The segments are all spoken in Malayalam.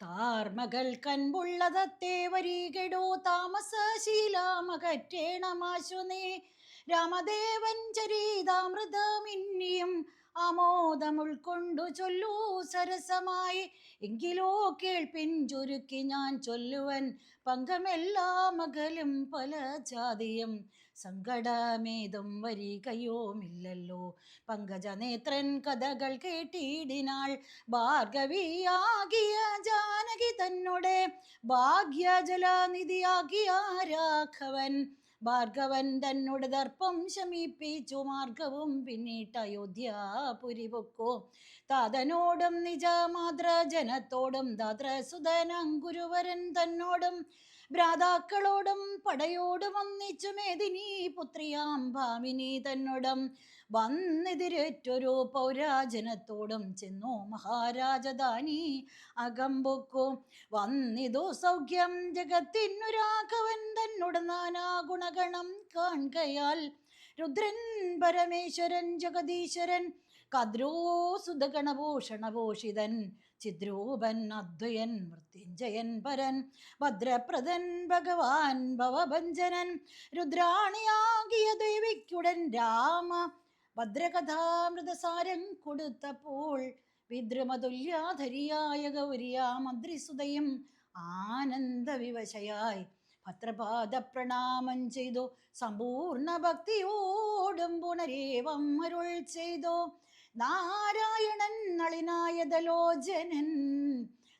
താർമകൾ കൻപുള്ളതത്തേ വരികടോ താമസശീലാമകറ്റേണമാശു നീ രാമദേവൻ ചരീതാമൃതമിന്നിയും ആമോദം ഉൾക്കൊണ്ടു ചൊല്ലൂ സരസമായി. എങ്കിലോ കേൾപ്പിൻ ചുരുക്കി ഞാൻ ചൊല്ലുവൻ പങ്കമെല്ലാം മകലും പല ജാതിയും. സങ്കടമേതും വരികയോമില്ലല്ലോ. പങ്കജനേത്രൻ കഥകൾ കേട്ടിടിനാൾ ഭാർഗവിയാകിയ ജാനകി തന്നോടെ ഭാഗ്യജലനിധിയാകിയ രാഘവൻ. ഭാർഗവൻ തന്നോട് ദർപ്പം ശമിപ്പിച്ചു മാർഗവും പിന്നിട്ട് അയോധ്യാപുരി പൊക്കോ. താതനോടും നിജമാതൃ ജനത്തോടും ദാദ്രസുതനം ഗുരുവരൻ തന്നോടും ഭ്രാതാക്കളോടും പടയോടും ഒന്നിച്ചു മേദിനി പുത്രിയാം ഭാമിനി തന്നോടും വന്നെതിരേറ്റൊരു പൗരാജനത്തോടും ചെന്നു മഹാരാജധാനി അകമ്പൊക്കു. വന്നിതു സൗഖ്യം ജഗത്തിനുരാഘവൻ തന്നോട് നാനാ ഗുണഗണം കാൺകയാൽ രുദ്രൻ പരമേശ്വരൻ ജഗദീശ്വരൻ കദ്രോസുതഗണഭൂഷണഭൂഷിതൻ ചിദ്രൂപൻ അദ്വയൻ മൃത്യുഞ്ജയൻ പരൻ ഭദ്രപ്രദൻ ഭഗവാൻ ഭവഭഞ്ജനൻ രുദ്രാണിയാകിയ ദേവിക്കുടൻ രാമ ഭദ്രകഥാമൃതസാരം കൊടുത്തപ്പോൾ വിദ്രമതുല്യാധരിയായ ഗൗരിയാ മന്ത്രിസുതയും ആനന്ദവിവശയായി ഭദ്രപാദ പ്രണാമം ചെയ്തു സമ്പൂർണ ഭക്തിയോടും പുനരേവം അരുൾ ചെയ്തു. നാരായണൻ നളിനായതലോചനൻ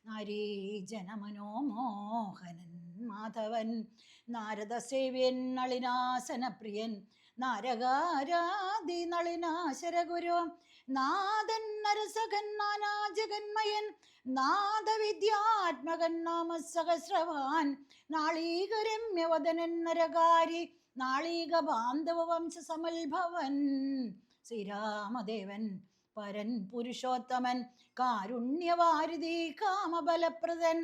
നരീജന മനോമോഹനൻ മാധവൻ നാരദ സേവ്യൻ നളിനാസനപ്രിയൻ നാരകാരാദി നളിനാശരഗുരു നാദൻ നരസകൻ നാനാജഗന്മയൻ നാദവിദ്യാത്മകൻ നാമ സഹസ്രവാൻ നാളീകരമ്യവദനൻ നരകാരി നാളീക ബാന്ധവ വംശ സമൽഭവൻ ശ്രീരാമദേവൻ പരൻ പുരുഷോത്തമൻ കാരുണ്യവാരുതി കാമബലപ്രദൻ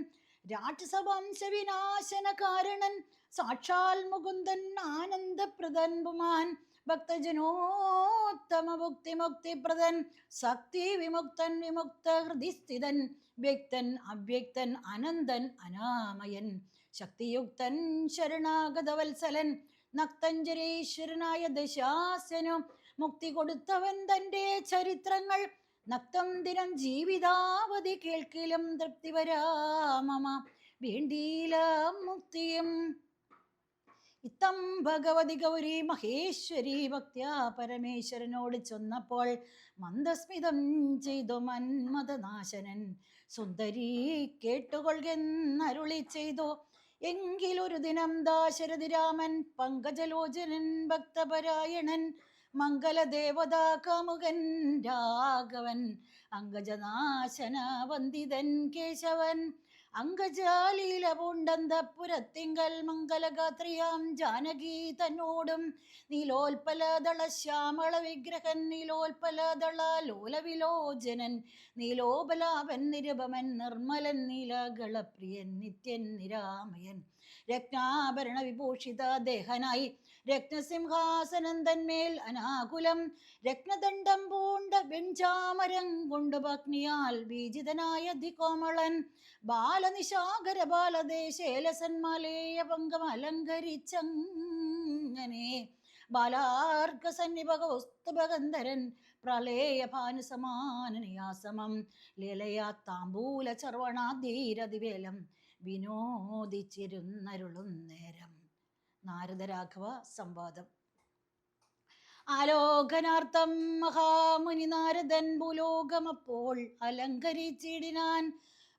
രാക്ഷസവംശ വിനാശന കാരണൻ സാക്ഷാൽ മുകുന്ദൻ ആനന്ദപ്രദൻ പുമാൻ ഭക്തജനോത്തമ മുക്തി മുക്തിപ്രദൻ ശക്തി വിമുക്തൻ വിമുക്ത ഹൃദിസ്ഥിതൻ വ്യക്തൻ അവ്യക്തൻ അനന്തൻ അനാമയൻ ശക്തിയുക്തൻ ശരണാഗതവത്സലൻ നക്തഞ്ജരീശ്വരനായ ദശാസനും മുക്തി കൊടുത്തവൻ തന്റെ ചരിത്രങ്ങൾ. നക്തം ദിനം ജീവിതാവധി കേൾക്കിലും തൃപ്തി വരാമമ. വേണ്ടിയില മുക്തിയും. ഇത്തം ഭഗവതി ഗൗരി മഹേശ്വരി ഭക്തി പരമേശ്വരനോട് ചെന്നപ്പോൾ മന്ദസ്മിതം ചെയ്തു മന്മഥനാശനൻ സുന്ദരി കേട്ടുകൊള്ളുന്നരുളി ചെയ്തു. എങ്കിലൊരു ദിനം ദാശരഥി രാമൻ പങ്കജലോചനൻ ഭക്തപരായണൻ. മംഗലദേവതാ കാമുകൻ രാഘവൻ അങ്കജനാശന വന്ദിതൻ കേശവൻ അങ്കജാലീല പൂണ്ടന്തപുരത്തിങ്കൽ മംഗലഗാത്രിയാം ജാനകി തന്നോടും നീലോൽപലദള ശ്യാമള വിഗ്രഹൻ നീലോൽപലദള ലോലവിലോചനൻ നീലോപലാപൻ നിരുപമൻ നിർമ്മലൻ നീലകളപ്രിയൻ നിത്യൻ നിരാമയൻ രത്നാഭരണ വിഭൂഷിത ദേഹനായി രത്നസിംഹാസനം തന്മേൽ അനാകുലം രത്നദണ്ഡം പൂണ്ട വെഞ്ചാമരം കൊണ്ടു ഭഗ്നിയാൽ ബീജിതനായ ധികോമളൻ ബാലനിശാകര ബാലദേശേലസന്മാലേയ പങ്കം അലങ്കരിച്ചങ്ങനെ. ബാലാർക്ക സന്നിഭക വസ്തുഭഗന്ധരൻ പ്രളയ ഭാനുസമാനയാസമം ലീലയാ താമ്പൂല ചർവണാധീരതിവേലം വിനോദിച്ചിരുന്നരുളും നേരം. നാരദരാഘവ സംവാദം ആലോകനാർത്ഥം മഹാമുനി നാരദൻ ഭൂലോകമപ്പോൾ അലങ്കരിച്ചിടിനാൻ.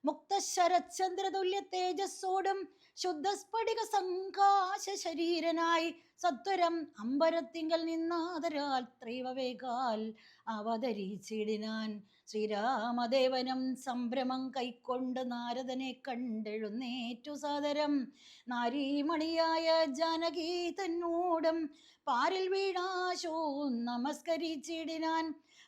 മുക്തശരചന്ദ്രതുല്യ തേജസ്സോടും ശുദ്ധസ്ഫടിക സംകാശ ശരീരനായി സത്വരം അമ്പരത്തിങ്കൽ നിന്നാദരാൽ ത്രൈവവേകാൽ അവതരിച്ചിടിനാൻ. ശ്രീരാമദേവനും സംഭ്രമം കൈക്കൊണ്ട് നാരദനെ കണ്ടെഴുന്നേറ്റു സാദരം. നാരീമണിയായ ജാനകി തന്നോടും പാരിൽ വീണാശോ നമസ്കരിച്ചിടിനാൻ.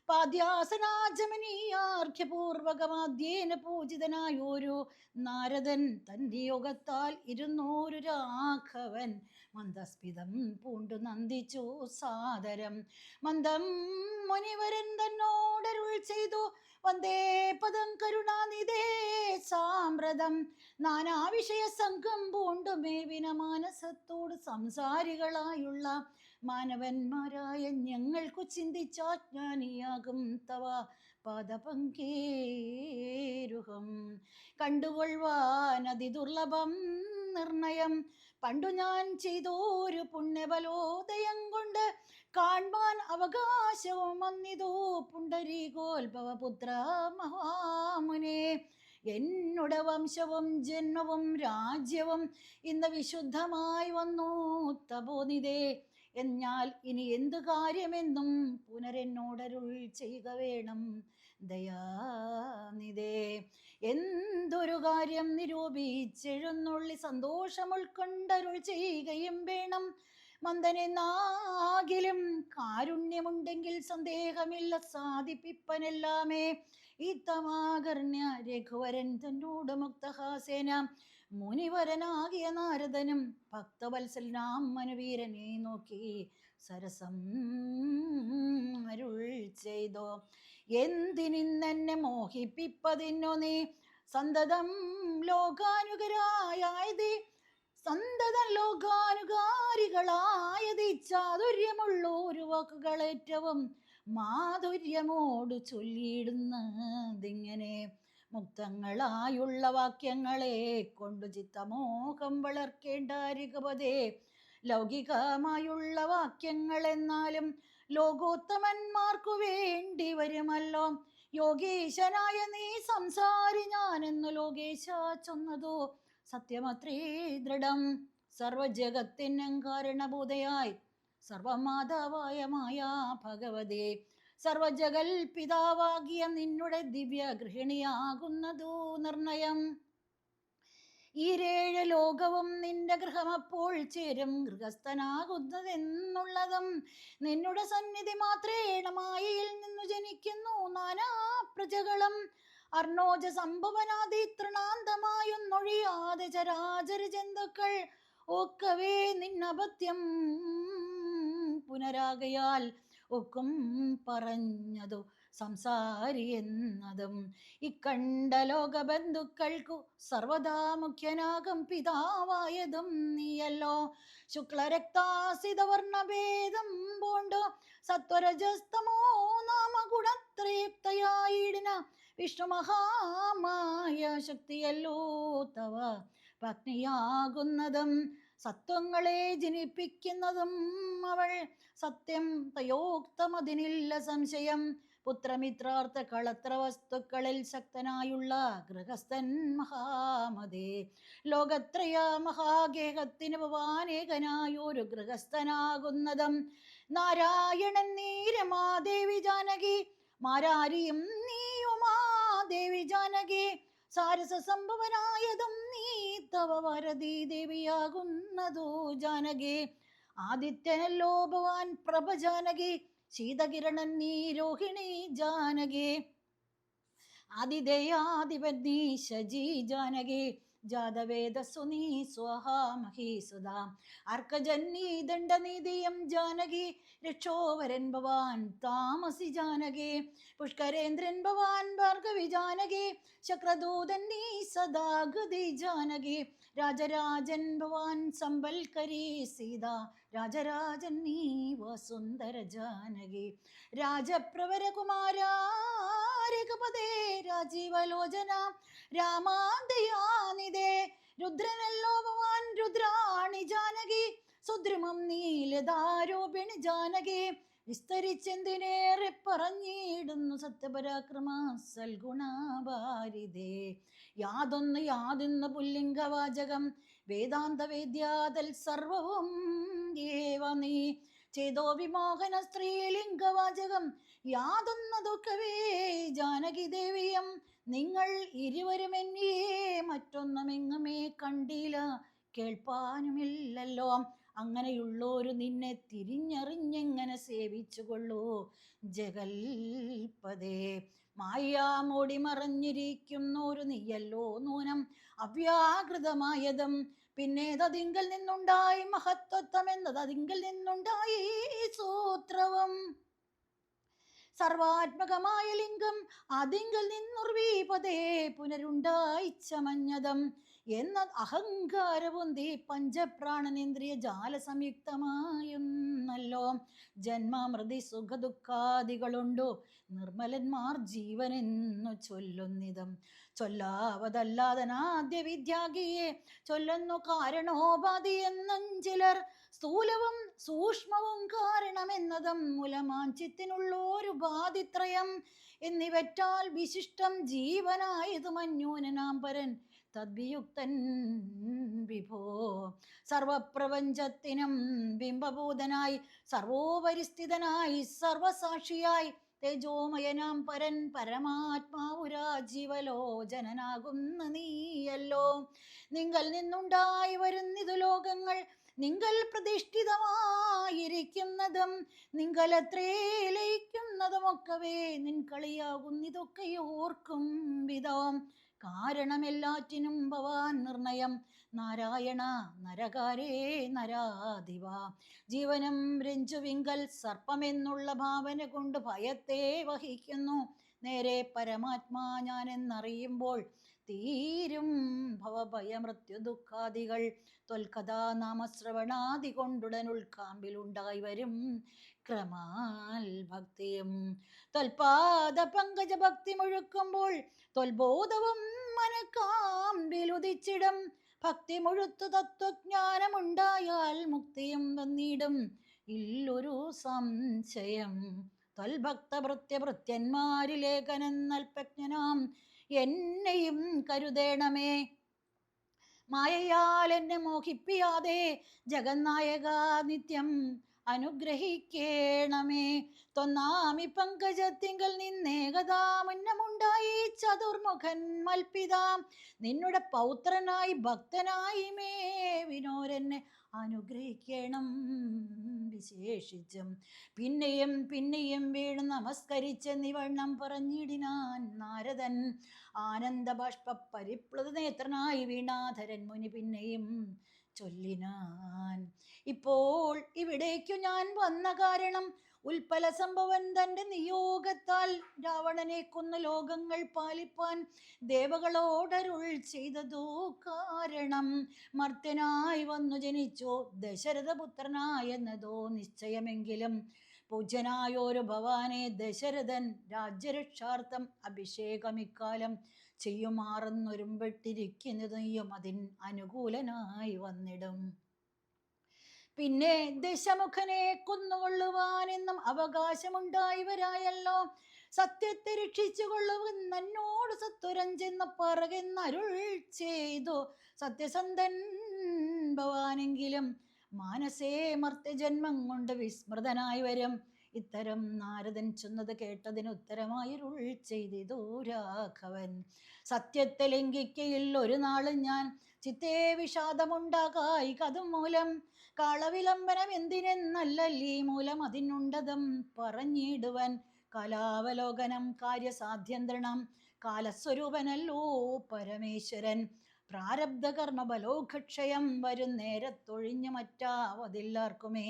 പാദ്യാസനാജമനീയാർഘ്യപൂർവകമാദ്യേന പൂജിതനായോരു നാരദൻ തന്റെ യോഗത്താൽ ഇരുന്നൂരു രാഘവൻ മന്ദസ്മിതം പൂണ്ടു നന്ദിച്ചു സാദരം. മന്ദം മുനിവരൻ തന്നോടരുൾ ചെയ്തു. വന്ദേ പദം കരുണാനിധേ സാമ്രതം. നാനാവിഷയ സംഘം പൂണ്ടു മേവിന മാനസത്തോട് സംസാരികളായുള്ള മാനവന്മാരായ ഞങ്ങൾക്കു ചിന്തിച്ചാജ്ഞാനിയാകും തവ. പാദപങ്കേരുഹം. കണ്ടുകൊള്ളുവാൻ അതിദുർലഭം നിർണയം. പണ്ടു ഞാൻ ചെയ്തോരു പുണ്യബലോദയം കൊണ്ട് കാൺമാൻ അവകാശവും വന്നിതോ. പുണ്ടരീകോത്ഭവപുത്ര മഹാമുനെ. എന്നുടെ വംശവും ജന്മവും രാജ്യവും ഇന്ന് വിശുദ്ധമായി വന്നു തപോനിതേ എന്നാൽ ഇനി എന്തു കാര്യമെന്നും പുനരെന്നോടരുൾ ചെയ്യുക വേണം. ദയാനിതേ എന്തൊരു കാര്യം നിരൂപിച്ചെഴുന്നള്ളി സന്തോഷം ഉൾക്കൊണ്ടരുൾ ചെയ്യുകയും വേണം. മന്ദനെന്നാകിലും കാരുണ്യമുണ്ടെങ്കിൽ സന്ദേഹമില്ല സാധിപ്പിപ്പനെല്ലാമേ. ഈത്തമാകർണ്യ രഘുവരൻ തന്നോട് മുക്തഹാസേന മുനിവരനാകിയ നാരദനും ഭക്തവത്സലനാം മനുവീരനെ നോക്കി സരസം അരുൾ ചെയ്തോ. എന്തിനിന്നെ മോഹിപ്പിപ്പതിനോ നീ? സന്തതം ലോകാനുകരായതി സന്തതം ലോകാനുകാരികളായത് ചാതുര്യമുള്ള ഒരു ഏറ്റവും മാധുര്യമോട് ചൊല്ലിയിടുന്നതിങ്ങനെ. മുക്തങ്ങളായുള്ള വാക്യങ്ങളെ കൊണ്ടു ചിത്തമോഹം വളർക്കേണ്ട രികപതേ ലൗകികമായുള്ള വാക്യങ്ങൾ എന്നാലും ലോകോത്തമന്മാർക്കു വേണ്ടി വരുമല്ലോ. യോഗീശനായ നീ സംസാരി ഞാനെന്നു ലോകേശ ചൊന്നതോ. സത്യമത്രേ ദൃഢം. സർവജഗത്തിനും കാരണഭൂതയായി സർവമാതാവായ മായ ഭഗവതേ. സർവജഗൽ പിതാവാകിയ നിന്നുടെ ദിവ്യ ഗൃഹിണിയാകുന്നതു നിർണയം. ഈരേഴ് ലോകവും നിന്റെ ഗൃഹമപ്പോൾ ചേരും ഗൃഹസ്ഥനാകുന്നതെന്നുള്ളതും നിന്നുടെ സന്നിധി മാത്രേണ മായയിൽ നിന്നു ജനിക്കുന്നു നാനാ പ്രജകളും. അർണോജ സംഭവനാദി തൃണാന്തമായൊന്നൊഴിയാതെ ചരാചര ജന്തുക്കൾ ഒക്കവേ നിന്നപത്യം പുനരാകയാൽ ഒക്കും പറഞ്ഞതു സംസാരി എന്നതും ഇക്കണ്ട ലോകബന്ധുക്കൾക്കു സർവദാ മുഖ്യനാകും പിതാവായതും നീയല്ലോ. ശുക്ലരക്താസിതവർണഭേദം പോണ്ടോ. സത്വരജസ്തമോ നാമഗുണത്രയുക്തയായിടിന. വിഷ്ണു മഹാമായ ശക്തിയല്ലോ തവ. പത്നിയാകുന്നതും സത്വങ്ങളെ ജനിപ്പിക്കുന്നതും അവൾ സത്യം തയോക്തമതിനില്ല സംശയം. പുത്രമിത്രാർത്ഥ കളത്ര വസ്തുക്കളിൽ ശക്തനായുള്ള ഗൃഹസ്ഥൻ മഹാമതേ. ലോകത്രയ മഹാഗേഹത്തിന് ഭവാനേകനായൊരു ഗൃഹസ്ഥനാകുന്നതും നാരായണൻ നീരമാദേവി ജാനകി മാരാരിയും നീയുമാദേവി ജാനകി. സാരസ സംഭവനായതും നീ തവ വരതി ദേവിയാകുന്നതോ ജാനകി. ആദിത്യനല്ലോ ഭവാൻ പ്രഭ ജാനകി ശീതകിരണൻ നീ രോഹിണി ജാനകി. ആദിദേയാധിപൻ നീ ശജി ജാനകി. ജാതവേദസ്സു നീ സ്വഹാ ദണ്ഡനീതിയം ജാനകി രക്ഷോവരൻ ഭവാൻ താമസി ജാനകി. പുഷ്കരേന്ദ്രൻ ഭവാൻ ഭാർഗവി ജാനകി ശക്രദൂതൻ സദാഗതി ജാനകി. രാജരാജൻ ഭവാൻ സമ്പൽക്കരി സീത. രാജരാജൻ നീ വസുന്ധര ജാനകി. രാജപ്രവരകുമാരകപതേ രാജീവലോചന. രാമാന്തയാനിതേ രുദ്രനല്ലോ ഭവാൻ രുദ്രാണി ജാനകി. സുദ്രുമം നീലതാരോപിണി ജാനകി. വിസ്തരിച്ചെന്തിനേറെ പറഞ്ഞിടുന്നു സത്യപരാക്രമ സൽഗുണാഭാരിതേ യാതൊന്ന് യാതിന്ന് പുല്ലിംഗവാചകം. വേദാന്ത വേദ്യാതൽ സർവവും ഏവ നീ. ചെയ്തോ വിമോഹന സ്ത്രീലിംഗവാചകം യാതൊന്നതൊക്കവേ ജാനകി ദേവിയം. നിങ്ങൾ ഇരുവരും എന്നെയേ മറ്റൊന്നുമെങ്ങുമേ കണ്ടില്ല കേൾപ്പാനുമില്ലല്ലോ. അങ്ങനെയുള്ളോരു നിന്നെ തിരിഞ്ഞറിഞ്ഞെങ്ങനെ സേവിച്ചുകൊള്ളൂ? ജഗൽപദേ മായാമോടി മറഞ്ഞിരിക്കുന്നൊരു നീയല്ലോ നൂനം. അവ്യാകൃതമായതും പിന്നെ തതിങ്കൽ നിന്നുണ്ടായി മഹത്വത്വം എന്നത് അതിങ്കൽ നിന്നുണ്ടായി സൂത്രവും. സർവാത്മകമായ ലിംഗം അതിങ്കൽ നിന്നുർവീപതേ പുനരുണ്ടായി ചമഞ്ഞതം. എന്ന അഹങ്കാരവും ദേ പഞ്ചപ്രാണനേന്ദ്രിയ ജാല സംയുക്തമായുന്നല്ലോ ജന്മമൃതി സുഖദുഃഖാദികളുണ്ടു? നിർമ്മലന്മാർ ജീവനെന്നു ചൊല്ലുന്നിതം. ചൊല്ലാവതല്ലാതനാദ്യ വിദ്യാഗിയെ ചൊല്ലുന്നു കാരണോപാധി എന്നും ചിലർ സ്ഥൂലവും സൂക്ഷ്മവും കാരണമെന്നതും മൂലമാഞ്ചിത്തിനുള്ളൊരു ബാധിത്രയം. എന്നിവറ്റാൽ വിശിഷ്ടം ജീവനായതു മന്യൂനനാം പരൻ തദ്വിയുക്തൻ വിഭോ. സർവപ്രപഞ്ചത്തിനും ബിംബഭൂതനായി സർവോപരിസ്ഥിതനായി സർവസാക്ഷിയായി തേജോമയനാം പരൻ പരമാത്മാവുരാ ജീവലോചനനാകുന്ന നീയല്ലോ. നിങ്ങൾ നിന്നുണ്ടായി വരുന്നിതു ലോകങ്ങൾ നിങ്ങൾ പ്രതിഷ്ഠിതമായിരിക്കുന്നതും നിങ്ങളത്രേ ലയിക്കുന്നതുമൊക്കവേ നിൻ ഓർക്കും വിധം. കാരണമെല്ലാറ്റിനും ഭവാൻ നിർണയം. നാരായണ നരകാരേ നരാധിവ ജീവനം രഞ്ജുവിങ്കൽ സർപ്പമെന്നുള്ള ഭാവന കൊണ്ട് ഭയത്തെ വഹിക്കുന്നു. നേരെ പരമാത്മാ ഞാൻ എന്നറിയുമ്പോൾ തീരും ഭവഭയമൃത്യു ദുഃഖാദികൾ ത്വൽകഥാ നാമശ്രവണാദി കൊണ്ടുടൻ ഉൾക്കാമ്പിലുണ്ടായി വരും ക്രമാൽ ഭക്തിയും. തൊൽപാദ പങ്കജ ഭക്തി മുഴുക്കുമ്പോൾ ത്വൽബോധവും മനക്കാമ്പിലുദിച്ചിടും. ഭക്തി മുഴുത്തു തത്വജ്ഞാനമുണ്ടായാൽ മുക്തിയും വന്നിടും. ഇല്ലൊരു സംശയം. ത്വൽഭക്തഭൃത്യഭൃത്യന്മാരിലേഖനെന്നൽപജ്ഞനാം എന്നെയും കരുതേണമേ. മായയാൽ എന്നെ മോഹിപ്പിയാതെ ജഗന്നായക നിത്യം അനുഗ്രഹിക്കേണമേ. തൊന്നാമി പങ്കജത്തിങ്കൽ നിന്നേകതാ മുന്നമുണ്ടായി. ചതുർമുഖൻ മൽപ്പിതാം നിന്നുടെ പൗത്രനായി ഭക്തനായി മേ വിനോരെന്നെ അനുഗ്രഹിക്കണം. വിശേഷിച്ചും പിന്നെയും പിന്നെയും വീണ് നമസ്കരിച്ച് നിവണ്ണം പറഞ്ഞിടിനാൻ നാരദൻ. ആനന്ദ ബാഷ്പ പരിപ്ലുത നേത്രനായി വീണാധരൻ മുനി പിന്നെയും ചൊല്ലിനാൻ. ഇപ്പോൾ ഇവിടേക്കു ഞാൻ വന്ന കാരണം ഉൽപ്പല സംഭവൻ തന്റെ നിയോഗത്താൽ രാവണനെ കൊന്ന ലോകങ്ങൾ പാലിപ്പാൻ ദേവകളോടരുൾ ചെയ്തതോ കാരണം മർത്യനായി വന്നു ജനിച്ചോ ദശരഥപുത്രനായെന്നതോ നിശ്ചയമെങ്കിലും പൂജ്യനായോരു ഭവാനെ ദശരഥൻ രാജ്യരക്ഷാർത്ഥം അഭിഷേകമിക്കാലം ചെയ്യുമാറെന്നൊരുമ്പെട്ടിരിക്കുന്നതും അതിൻ അനുകൂലനായി വന്നിടും. പിന്നെ ദശമുഖനെ കൊന്നുകൊള്ളുവാനെന്നും അവകാശമുണ്ടായവരായല്ലോ. സത്യത്തെ രക്ഷിച്ചു കൊള്ളുവൻ നന്നോട് സത്വരം ചെന്ന പറകെന്നരുൾ ചെയ്തു. സത്യസന്ധൻ ഭവാനെങ്കിലും മാനസേ മർത്യജന്മം കൊണ്ട് വിസ്മൃതനായി വരും. ഇത്തരം നാരദൻ ചെന്നത് കേട്ടതിന് ഉത്തരമായിരുൾ ചെയ്തിതോ രാഘവൻ. സത്യത്തെ ലംഘിക്കയിൽ ഒരു നാളും ഞാൻ ചിത്തേ വിഷാദമുണ്ടാകായി. കതും മൂലം കളവിലംബനം എന്തിനെന്നല്ലല്ലീ മൂലം അതിനുണ്ടതും പറഞ്ഞിടുവൻ. കലാവലോകനം കാര്യസാധ്യന്ത്രണം കാലസ്വരൂപനല്ലോ പരമേശ്വരൻ. പ്രാരബ്ധ കർമ്മ ബലോഘക്ഷയം വരും നേരത്തൊഴിഞ്ഞു മറ്റാവതില്ലാർക്കുമേ.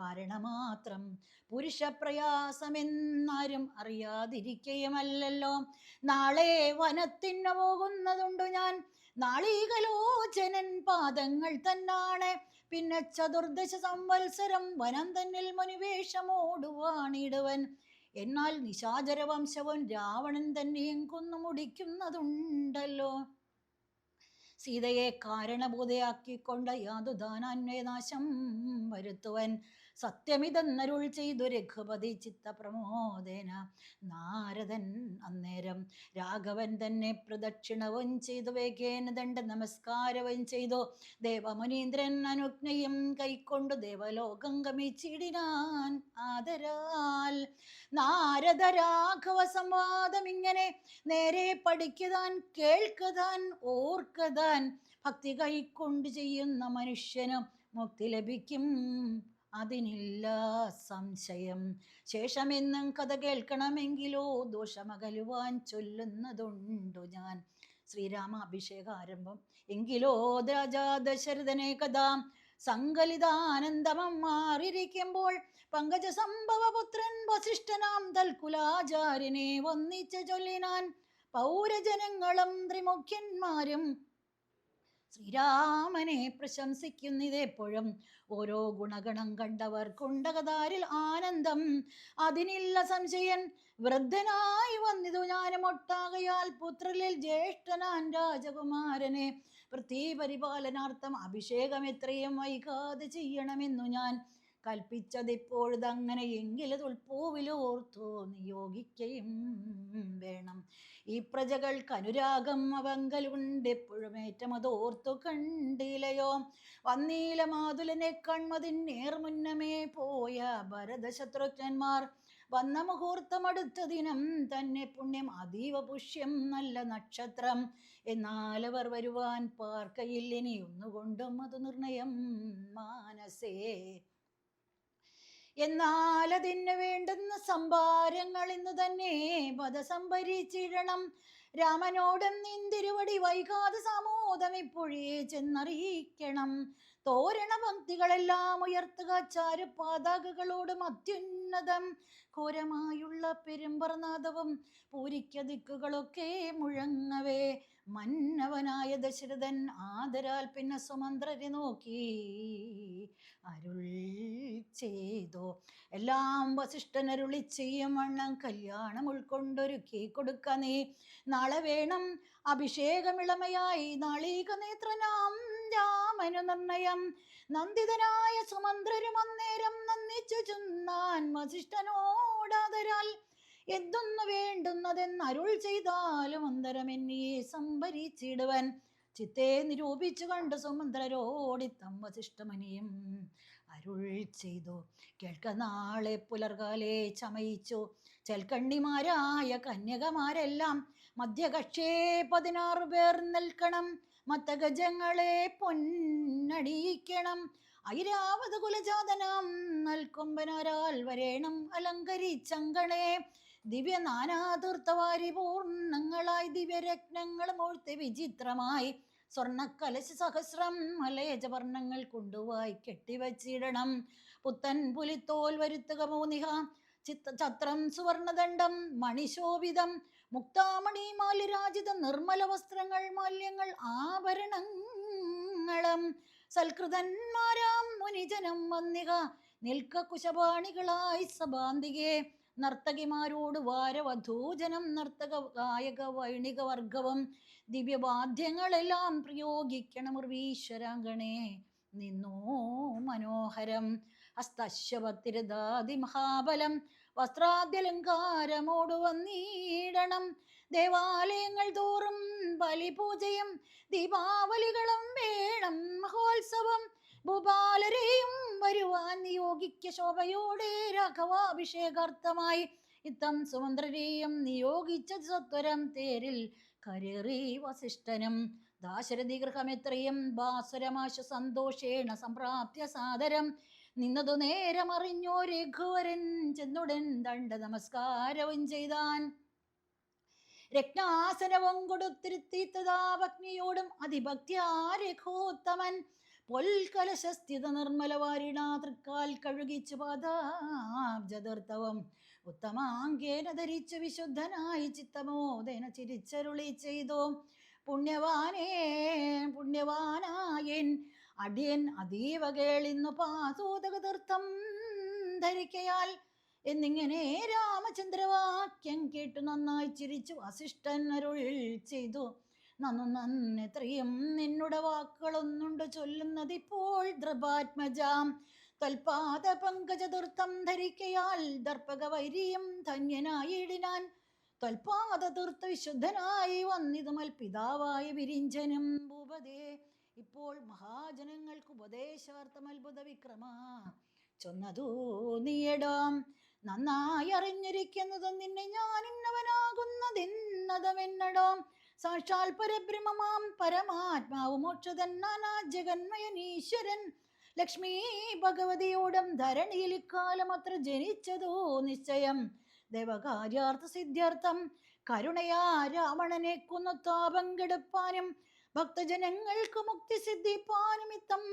കാരണമാത്രം പുരുഷപ്രയാസമെന്നാരും അറിയാതിരിക്കുകയുമല്ലല്ലോ നാളെ വനത്തിന് പോകുന്നതുണ്ടു ഞാൻ. നാളീകലോചനൻ പാദങ്ങൾ തന്നാണ്. പിന്നെ ചതുർദശ സംവത്സരം വനം തന്നിൽ മുനിവേഷമോടുവാണിടുവൻ. എന്നാൽ നിശാചര വംശവൻ രാവണൻ തന്നെയും കൊന്നു മുടിക്കുന്നതുണ്ടല്ലോ. സീതയെ കാരണബോധയാക്കിക്കൊണ്ട് യാതുദാനാന്വയനാശം വരുത്തുവൻ. സത്യമിതെന്നരുൾ ചെയ്തു രഘുപതി ചിത്തപ്രമോദേന. നാരദൻ അന്നേരം രാഘവൻ തന്നെ പ്രദക്ഷിണവും ചെയ്തു. വേഗേന ദണ്ഡ നമസ്കാരവും ചെയ്തു. ദേവമുനീന്ദ്രൻ അനുജ്ഞയും കൈക്കൊണ്ടു ദേവലോകം ഗമിച്ചിടിനാൻ ആദരാൽ. നാരദ രാഘവ സംവാദം ഇങ്ങനെ നേരെ പഠിക്കുതാൻ കേൾക്കുതാൻ ഓർക്കുതാൻ. ഭക്തി കൈക്കൊണ്ട് ചെയ്യുന്ന മനുഷ്യനും മുക്തി ലഭിക്കും. അതിനില്ല സംശയം. ശേഷമെന്നും കഥ കേൾക്കണമെങ്കിലോ ദോഷമകലുവാൻ ചൊല്ലുന്നതുണ്ടു ഞാൻ. ശ്രീരാമ അഭിഷേകാരംഭം എങ്കിലോ രാജാ ദശരഥനെ കഥാ സങ്കലിതാനന്ദമം മാറിയിരിക്കുമ്പോൾ പങ്കജ സംഭവപുത്രൻ വസിഷ്ഠനാം തൽക്കുലാചാര്യനെ വന്നിച്ച് ചൊല്ലിനാൻ പൗരജനങ്ങളും ത്രിമുഖ്യന്മാരും ശ്രീരാമനെ പ്രശംസിക്കുന്നിതെപ്പോഴും ഓരോ ഗുണഗണം കണ്ടവർ കുണ്ടകതാരിൽ ആനന്ദം. അതിനില്ല സംശയൻ വൃദ്ധനായി വന്നിതു ഞാനുമൊട്ടാകയാൽ പുത്രലിൽ ജ്യേഷ്ഠനാൻ രാജകുമാരനെ. പൃഥ്വീപരിപാലനാർത്ഥം അഭിഷേകം എത്രയും വൈകാതെ ചെയ്യണമെന്നു ഞാൻ കൽപ്പിച്ചതിപ്പോഴതങ്ങനെ എങ്കിലത് ഉൾപ്പൂവിലോർത്തു നിയോഗിക്കുകയും വേണം. ഈ പ്രജകൾക്ക് അനുരാഗം അവങ്കലുണ്ട് എപ്പോഴും ഏറ്റം ഓർത്തു കണ്ടിലയോ? വന്നീല മാതുലനെ കൺമതിൻ നേർമുന്നമേ പോയ ഭരതശത്രുഘ്നന്മാർ വന്ന മുഹൂർത്തം അടുത്ത ദിനം തന്നെ പുണ്യം അതീവ പുഷ്യം നല്ല നക്ഷത്രം. എന്നാൽ അവർ വരുവാൻ പാർക്കയിൽ ഇനി ഒന്നുകൊണ്ടും അത് നിർണയം മാനസേ. എന്നാൽ അതിന് വേണ്ടുന്ന സംഭാരങ്ങൾ ഇന്ന് തന്നെ പദസംഭരിച്ചിടണം രാമനോടും നിന്തിരുവടി വൈകാതെ സമോദം ഇപ്പോഴേ ചെന്നറിയിക്കണം. തോരണ പങ്ക്തികളെല്ലാം ഉയർത്തുക ചാരു പാതാകകളോടും അത്യുന്നതം. ഘോരമായുള്ള പെരുമ്പർനാഥവും പൂരിക്ക ദിക്കുകളൊക്കെ മുഴങ്ങവേ. മന്നവനായ ദശരഥൻ ആദരാൽ പിന്നെ സുമന്ത്രരെ നോക്കി. അരുൾ ചെയ്തു? എല്ലാം വസിഷ്ഠൻ അരുളി ചെയ്യും വണ്ണം കല്യാണം ഉൾക്കൊണ്ടൊരുക്കി കൊടുക്ക നീ. നാളെ വേണം അഭിഷേകമിളമയായി. നാളീക നേത്രനാം രാമനു നിർണയം. നന്ദിതനായ സുമന്ത്രരും അന്നേരം നന്ദിച്ചു ചുന്നാൻ വസിഷ്ഠനോടാതരാൽ എന്തൊന്നു വേണ്ടുന്നതെന്ന് അരുൾ ചെയ്താലും അന്തരം എന്നെ സംഭരിച്ചിടുവൻ. ചിത്തെ നിരൂപിച്ചു കണ്ട് സുമന്ത്രരോടിത്തം വസിഷ്ഠമനിയും അരുൾ ചെയ്തു. കേൾക്ക നാളെ പുലർകാലെ ചമയിച്ചു. ചെൽക്കണ്ണിമാരായ കന്യകമാരെല്ലാം മധ്യകക്ഷേ പതിനാറ് പേർ നിൽക്കണം. മത്തഗജങ്ങളെ പൊന്നടിയിക്കണം ഐരാവത കുലജാതനാം നൽകൊമ്പനാരാൽ വരേണം അലങ്കരിച്ചങ്കണേ. ദിവ്യ നാനാതീർത്ഥവാരി പൂർണങ്ങളായി ദിവ്യരത്നങ്ങൾ മൂഴ്ത്തി വിചിത്രമായി. സ്വർണക്കലശ സഹസ്രം മലയജവർണങ്ങൾ കൊണ്ടുപോയി കെട്ടിവച്ചിടണം. പുത്തൻ പുലിത്തോൽ വരുത്തുക മോനിഹ. ചിത്ത ചത്രം സുവർണദണ്ഡം മണിശോഭിതം. മുക്താമണി മാലിരാജിത നിർമ്മല വസ്ത്രങ്ങൾ മാല്യങ്ങൾ ആഭരണങ്ങളും. സൽകൃതന്മാരാം മുനിജനം വന്നിക നിൽക്ക കുശപാണികളായി സഭാന്തികെ. നർത്തകിമാരോട് വാരവധൂജനം നർത്തക ഗായക വൈണിക വർഗവും ദിവ്യവാദ്യങ്ങളെല്ലാം പ്രയോഗിക്കണം ഉർവീശ്വരാങ്കണേ നിന്നോ മനോഹരം ഹസ്തശ്വപത്തിരദാതി മഹാബലം വസ്ത്രാദ്യലങ്കാരമോട് വന്നീടണം. ദേവാലയങ്ങൾ തോറും ബലിപൂജയും ദീപാവലികളും വേണം മഹോത്സവം. ഭൂപാലരെയും വരുവാൻ നിയോഗിക്ക ശോഭയോടെ രാഘവാഭിഷേകാർത്ഥമായി. ഇത്തം സുമന്ത്രരെയും നിയോഗിച്ച സത്വരം തേരിൽ കരേറി വസിഷ്ഠനും. ദാശരഥി ഗൃഹമെത്രയും ബാസുരമാശ സന്തോഷേണ സംപ്രാപ്യ സാദരം. നിന്നതു നേരമറിഞ്ഞോ രഘുവരൻ ചെന്നുടൻ ദണ്ഡ നമസ്കാരവും ചെയ്താൻ. രത്നാസനവും കൊടുത്തിരുത്തിത്തതാഭഗ്നിയോടും അതിഭക്തിയാ രഘോത്തമൻ. പൊൽകലശസ്ഥിത നിർമ്മലവാരിണാ തൃക്കാൽ കഴുകിച്ച് പാദാബ്ജതീർത്ഥവും ഉത്തമാങ്കേന ധരിച്ച് വിശുദ്ധനായി ചിത്തമോദേന ചിരിച്ചരുളി ചെയ്തോ. പുണ്യവാനേ പുണ്യവാനായൻ അടിയൻ അതീവ കേളിന്നു പാസൂതക തീർത്ഥം ധരിക്കയാൽ. എന്നിങ്ങനെ രാമചന്ദ്രവാക്യം കേട്ടു നന്നായി ചിരിച്ചു വസിഷ്ഠൻ അരുൾ ചെയ്തു. നന്നു നന്നെത്രയും നിന്നുടെ വാക്കുകളൊന്നുണ്ട് ചൊല്ലുന്നതിപ്പോൾ ദ്രപാത്മജാം. തൽപാദ പങ്കജതുർത്ഥം ധരിക്കയാൽ ദർപ്പക വൈരിയും ധന്യനായിടിനാൻ. തൽപാദ തീർത്ഥ വിശുദ്ധനായി വന്നിതുമൽ പിതാവായ വിരിഞ്ചനും ഭൂപതേ. ഇപ്പോൾ മഹാജനങ്ങൾക്ക് ഉപദേശാർത്ഥം അത്ഭുത വിക്രമ ചൊന്നതൂ നീയടാം. നന്നായി അറിഞ്ഞിരിക്കുന്നത് നിന്നെ ഞാൻ ഇന്നവനാകുന്നതെന്നതമെന്നടാം. സാക്ഷാൽ പരബ്രഹ്മമാം പരമാത്മാവ് മോക്ഷതൻ നാനാ ജഗന്മയനീശ്വരൻ ലക്ഷ്മി ഭഗവതിയോടും ധരണിയിൽ ഇക്കാലം അത്ര ജനിച്ചതോ നിശ്ചയം. ദേവകാര്യാർത്ഥ സിദ്ധ്യർത്ഥം കരുണയാ രാവണനെ കൊന്നു താപം കെടുപ്പാനും ഭക്തജനങ്ങൾക്ക് മുക്തി സിദ്ധിപ്പാനുമിത്തം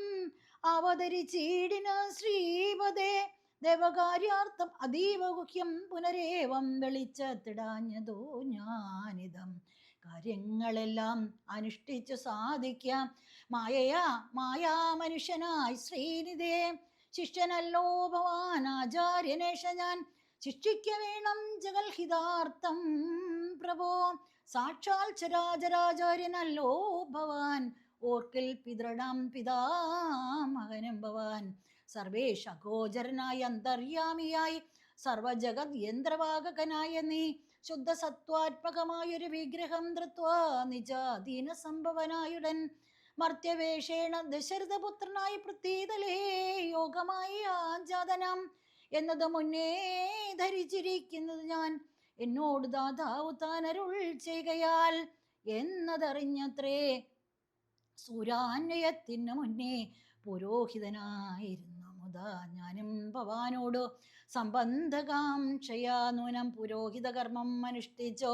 അവതരിച്ചീടിന ശ്രീപദേ ദേവകാര്യാർത്ഥം അതീവ ഗുഹ്യം പുനരേവം വെളിച്ചത്തിടാഞ്ഞതോ ഞാനിതം. കാര്യങ്ങളെല്ലാം അനുഷ്ഠിച്ചു സാധിക്കാം. മായയാ മായാ മനുഷ്യനായി ശ്രീനിധേ. ശിഷ്യനല്ലോ ഭവാൻ ആചാര്യനേഷ ഞാൻ. ശിക്ഷിക്ക വേണം ജഗൽഹിതാർത്ഥം പ്രഭോ. സാക്ഷാൽ ചരാചരാചാര്യനല്ലോ ഭവാൻ. ഓർക്കിൽ പിതൃണം പിതാമകനും ഭവാൻ. സർവേഷ ഗോചരനായി അന്തര്യാമിയായി. സർവജഗത് യന്ത്രവാഹകനായ നീ. ശുദ്ധ സത്വാത്മകമായൊരു വിഗ്രഹം ധൃത്വാ നിജാധീന സംഭവനായുടൻ മർത്യവേഷേണ ദശരഥപുത്രനായി പ്രതീതലേ യോഗമായി ആജാതനം എന്നത് മുന്നേ ധരിച്ചിരിക്കുന്നത് ഞാൻ. എന്നോട് ദാതാവ് താനരുൾ ചെയ്യുകയാൽ എന്നതറിഞ്ഞത്രേ. സൂരാന്വയത്തിന് മുന്നേ പുരോഹിതനായിരുന്നു. മുതാ ഞാനും ഭവാനോട് സംബന്ധകാംക്ഷയാ നൂനം പുരോഹിത കർമ്മം അനുഷ്ഠിച്ചോ.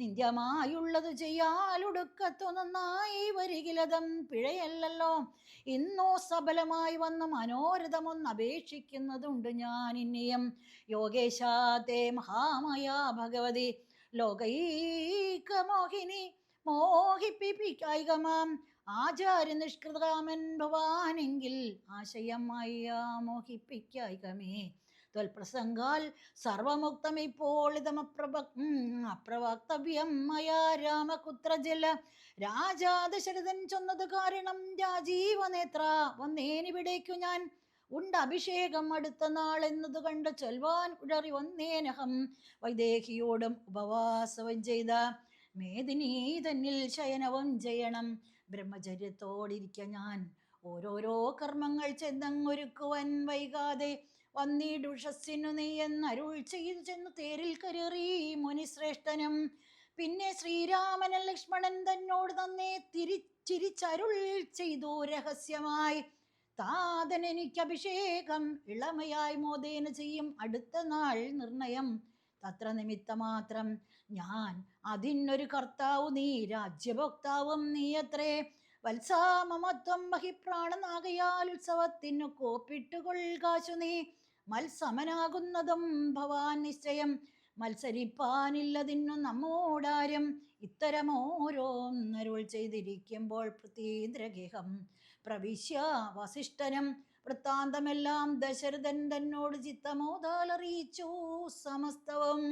നിന്ദ്യമായുള്ളത് ചെയ്യാലുടുക്കത്തു നന്നായി വരികിലതം പിഴയല്ലല്ലോ. ഇന്നോ സബലമായി വന്ന മനോരഥമൊന്ന് അപേക്ഷിക്കുന്നതുണ്ട് ഞാൻ ഇനിയും യോഗേശാത്തെ മഹാമായ ഭഗവതി. ലോകൈകമോഹിനി മോഹിപ്പിക്കായികമാം ആചാര്യ നിഷ്കൃതകാമൻ ഭവാനെങ്കിൽ ആശയമായ മോഹിപ്പിക്കായികമേ ത്വൽപ്രസംഗാൽ സർവമുക്തം ഇപ്പോൾ ഇതമപ്രഭ അപ്രവക്തവ്യം മയാ രാമകുത്രജല. രാജാ ദശരഥൻ ചൊന്നത് കാരണം രാജീവനേത്ര. വന്നേനിവിടേക്കു ഞാൻ ഉണ്ട് അഭിഷേകം അടുത്ത നാൾ എന്നത് കണ്ട് ചൊൽവാൻ ഉടറി വന്നേനഹം. വൈദേഹിയോടും ഉപവാസവും ചെയ്ത മേദിനീ തന്നിൽ ശയനവും ചെയ്യണം. ബ്രഹ്മചര്യത്തോടിരിക്ക ഞാൻ. ഓരോരോ കർമ്മങ്ങൾ ചെന്നങ്ങൊരുക്കുവൻ വൈകാതെ വന്നീടുഷസ്സിനു നീ എന്നരുൾ ചെയ്തു ചെന്ന് തേരിൽ കയറി മുനിശ്രേഷ്ഠനും. പിന്നെ ശ്രീരാമനൻ ലക്ഷ്മണൻ തന്നോട് തന്നെ തിരിച്ചിരിച്ചരുൾ ചെയ്തു രഹസ്യമായി. താതൻ എനിക്ക് അഭിഷേകം ഇളമയായി മോദേന ചെയ്യും അടുത്ത നാൾ നിർണയം. തത്ര നിമിത്തമാത്രം ഞാൻ അതിനൊരു കർത്താവ് നീ രാജ്യഭോക്താവും നീ അത്രേ. വത്സാമമത്വം ബഹിപ്രാണനാകയാൽ ഉത്സവത്തിനു കോപ്പിട്ടുകൊള്ളുകാശു നീ മത്സമനാകുന്നതും ഭവാൻ നിശ്ചയം. മത്സരിപ്പാനില്ലതിന്നു നമ്മോടാരും. ഇത്തരമോരോന്നരുൾ ചെയ്തിരിക്കുമ്പോൾ പൃഥീന്ദ്രഗേഹം പ്രവിശ്യ വസിഷ്ഠനും. വൃത്താന്തമെല്ലാം ദശരഥൻ തന്നോട് ചിത്തമോദാലറിയിച്ചു സമസ്തവും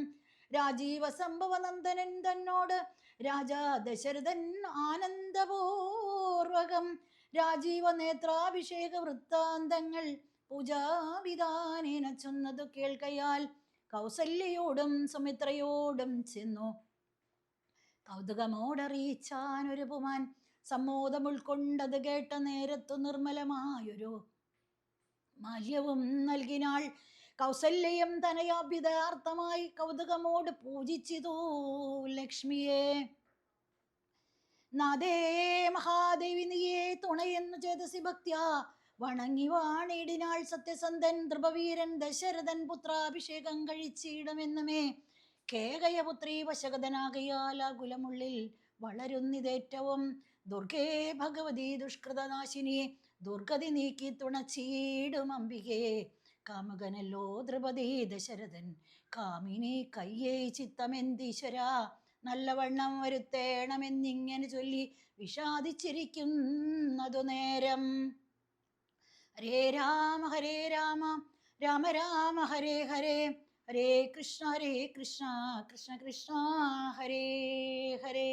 രാജീവ സംഭവനന്ദനൻ തന്നോട് രാജാ ദശരഥൻ ആനന്ദപൂർവകം. രാജീവ നേത്രാഭിഷേക വൃത്താന്തങ്ങൾ പൂജാവിധാനേന ചൊന്നതു കേൾക്കയാൽ കൗസല്യയോടും സുമിത്രയോടും ചെന്നു. കൗതുകമോടറിയിച്ചാൻ ഒരു പുമാൻ സമ്മോദം ഉൾക്കൊണ്ടത് കേട്ട നേരത്തു നിർമ്മലമായൊരു മാല്യവും നൽകിനാൾ കൗസല്യം തനയാഭ്യുതാർത്ഥമായി കൗതുകമോട് പൂജിച്ചിതു ലക്ഷ്മിയെ. നാദേ മഹാദേവി നീയെ തുണയെന്നു ചേതസി ഭക്ത്യ വണങ്ങി വാണിടിനാൾ സത്യസന്ധൻ ധ്രുപവീരൻ ദശരഥൻ പുത്രാഭിഷേകം കഴിച്ചിടുമെന്നുമേ. കേകയപുത്രി വശകതനാകയാൽ ആ കുലമുള്ളിൽ വളരുന്നിതേറ്റവും ദുർഗേ ഭഗവതി ദുഷ്കൃതനാശിനി ദുർഗതി നീക്കി തുണച്ചീടും അംബികേ. കാമുകനല്ലോ ദ്രുപതി ദശരഥൻ. കാമിനി കയ്യേ ചിത്തമെന്തീശ്വര? നല്ലവണ്ണം വരുത്തേണമെന്നിങ്ങനെ ചൊല്ലി വിഷാദിച്ചിരിക്കുന്നതു നേരം. ഹരേ രാമ ഹരേ രാമ രാമ രാമ ഹരേ ഹരേ ഹരേ കൃഷ്ണ ഹരേ കൃഷ്ണ കൃഷ്ണ കൃഷ്ണ ഹരേ ഹരേ.